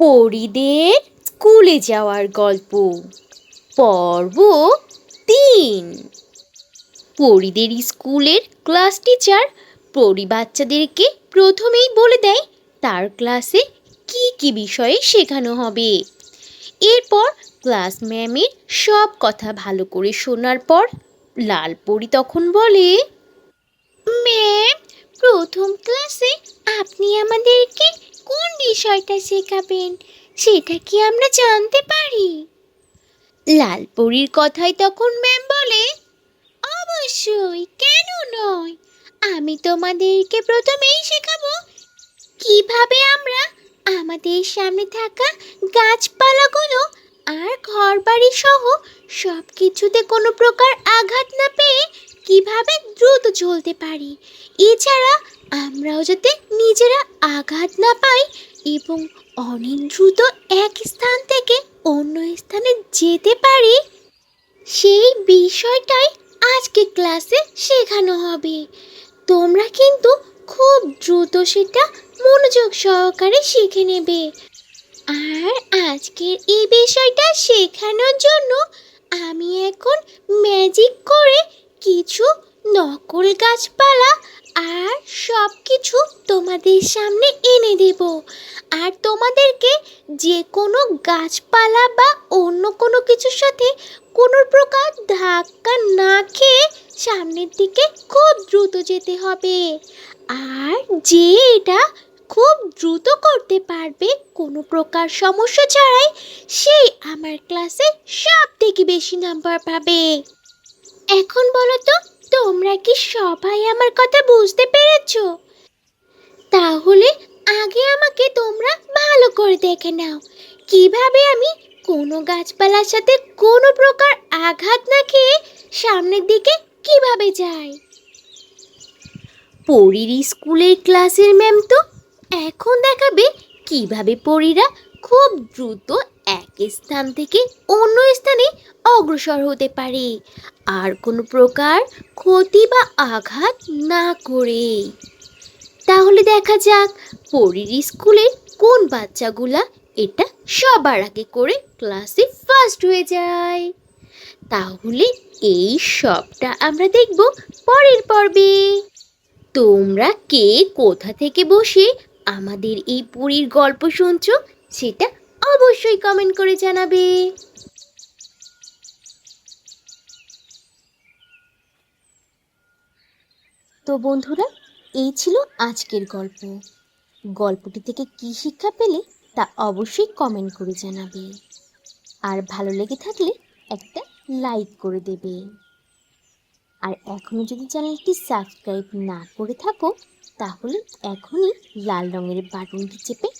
পরিদের স্কুলে যাওয়ার গল্প। পর্ব তিন। পরিদের স্কুলের ক্লাস টিচার পরি বাচ্চাদেরকে প্রথমেই বলে দেয় তার ক্লাসে কি কি বিষয়ে শেখানো হবে। এরপর ক্লাস ম্যামের সব কথা ভালো করে শোনার পর লাল পরি তখন বলে, ম্যাম, প্রথম ক্লাসে আপনি আমাদেরকে কোন বিষয়টা শেখাবেন, সেটা কি আমরা জানতে পারি? লালপরির কথাই তখন ম্যাম বলে, অবশ্যই, কেন নয়? আমি তোমাদেরকে প্রথমেই শেখাবো কীভাবে আমরা আমাদের সামনে থাকা গাছপালাগুলো আর ঘরবাড়ি সহ সব কিছুতে কোনো প্রকার আঘাত কীভাবে দ্রুত চলতে পারি? এছাড়া আমরাও যাতে নিজেরা আঘাত না পাই এবং অনেক দ্রুত এক স্থান থেকে অন্য স্থানে যেতে পারি? সেই বিষয়টাই আজকে ক্লাসে শেখানো হবে। তোমরা কিন্তু খুব দ্রুত সেটা মনোযোগ সহকারে শিখে নেবে। আর আজকের এই বিষয়টা শেখানোর জন্য আমি এখন ম্যাজিক কিছু নকল গাছপালা আর সব কিছু তোমাদের সামনে এনে দেব। আর তোমাদেরকে যে কোনো গাছপালা বা অন্য কোনো কিছুর সাথে কোনো প্রকার ধাক্কা না খেয়ে সামনের দিকে খুব দ্রুত যেতে হবে। আর যে এটা খুব দ্রুত করতে পারবে কোনো প্রকার সমস্যা ছাড়াই, সেই আমার ক্লাসে সব থেকে বেশি নাম্বার পাবে। এখন বলো তো, তোমরা কি সবাই আমার কথা বুঝতে পেরেছ? তাহলে আগে আমাকে তোমরা ভালো করে দেখে নাও। কীভাবে আমি কোনো গাছপালার সাথে কোনো প্রকার আঘাত না খেয়ে সামনের দিকে কীভাবে যাই? পরীর স্কুলের ক্লাসের ম্যাম তো এখন দেখাবে কীভাবে পরীরা খুব দ্রুত স্থান থেকে অন্য স্থানে অগ্রসর হতে পারে। আর কোনো প্রকার ক্ষতি বা আঘাত না করে। তাহলে দেখা যাক, পরীর স্কুলের কোন বাচ্চাগুলা এটা সবার আগে করে ক্লাসে ফার্স্ট হয়ে যায়। তাহলে এই সবটা আমরা দেখব পরের পর্বে। তোমরা কে কোথা থেকে বসে আমাদের এই পুরীর গল্প শুনছো সেটা অবশ্যই কমেন্ট করে জানাবে। তো বন্ধুরা, এই ছিল আজকের গল্প। গল্পটি থেকে কী শিক্ষা পেলে তা অবশ্যই কমেন্ট করে জানাবে। আর ভালো লেগে থাকলে একটা লাইক করে দেবে। আর এখনও যদি চ্যানেলটি সাবস্ক্রাইব না করে থাকো, তাহলে এখনই লাল রঙের বাটনটি চেপে